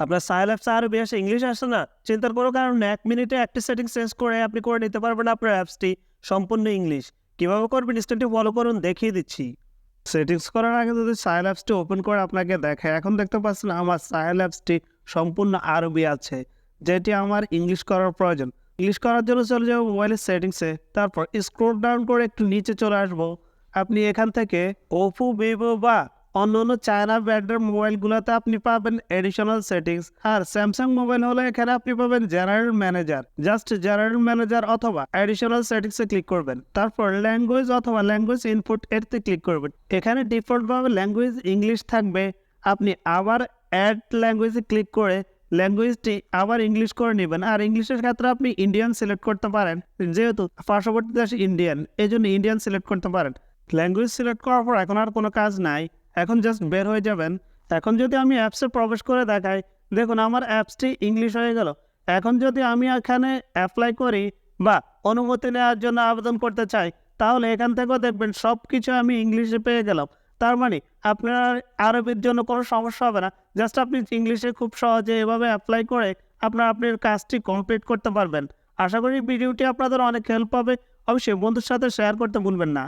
আপনার সাইল অ্যাপস আরও বেশি ইংলিশ আসে না। চিন্তার কোনো কারণ এক মিনিটে একটা সেটিং চেঞ্জ করে আপনি করে নিতে পারবেন আপনার অ্যাপসটি সম্পূর্ণ ইংলিশ কীভাবে করবেন স্টেপটি ফলো করুন, দেখিয়ে দিচ্ছি। সেটিংস করার আগে যদি সাইল অ্যাপসটি ওপেন করে আপনাকে দেখে, এখন দেখতে পাচ্ছেন আমার সাইল অ্যাপসটি সম্পূর্ণ আরবি আছে, যেটি আমার ইংলিশ করার প্রয়োজন। ইংলিশ করার জন্য চলে যাব মোবাইলের সেটিংসে তারপর স্ক্রোল ডাউন করে একটু নিচে চলে আসব। আপনি এখান থেকে ওপো ভিভো বা অন্য অন্য চায়না ব্র্যান্ডের মোবাইলগুলোতে আপনি পাবেন এডিশনাল সেটিংস আর স্যামসাং মোবাইল হলে এখানে আপনি পাবেন general manager just general manager অথবা এডিশনাল সেটিংসে ক্লিক করবেন। তারপর ল্যাঙ্গুয়েজ অথবা ল্যাঙ্গুয়েজ ইনপুট এরতে ক্লিক করবেন। এখানে ডিফল্টভাবে ল্যাঙ্গুয়েজ ইংলিশ থাকবে। আপনি আবার অ্যাড ল্যাঙ্গুয়েজে ক্লিক করে ল্যাঙ্গুয়েজটি আবার ইংলিশ করে নেবেন। আর ইংলিশের ক্ষেত্রে আপনি ইন্ডিয়ান সিলেক্ট করতে পারেন। যেহেতু পার্শ্ববর্তী দেশ ইন্ডিয়ান এই জন্য ইন্ডিয়ান সিলেক্ট করতে পারেন। ল্যাঙ্গুয়েজ সিলেক্ট করার পর এখন আর কোনো কাজ নাই। এখন জাস্ট বের হয়ে যাবেন। এখন যদি আমি অ্যাপসে প্রবেশ করে দেখাই, দেখুন আমার অ্যাপসটি ইংলিশ হয়ে গেল। এখন যদি আমি এখানে অ্যাপ্লাই করি বা অনুমতি নেওয়ার জন্য আবেদন করতে চাই, তাহলে এখান থেকেও দেখবেন সব কিছু আমি ইংলিশে পেয়ে গেলাম। তার মানে আপনার আরবির জন্য কোনো সমস্যা হবে না। জাস্ট আপনি ইংলিশে খুব সহজে এভাবে অ্যাপ্লাই করে আপনার আপনার কাজটি কমপ্লিট করতে পারবেন। আশা করি ভিডিওটি আপনাদের অনেক হেল্প হবে অবশ্যই বন্ধুর সাথে শেয়ার করতে ভুলবেন না।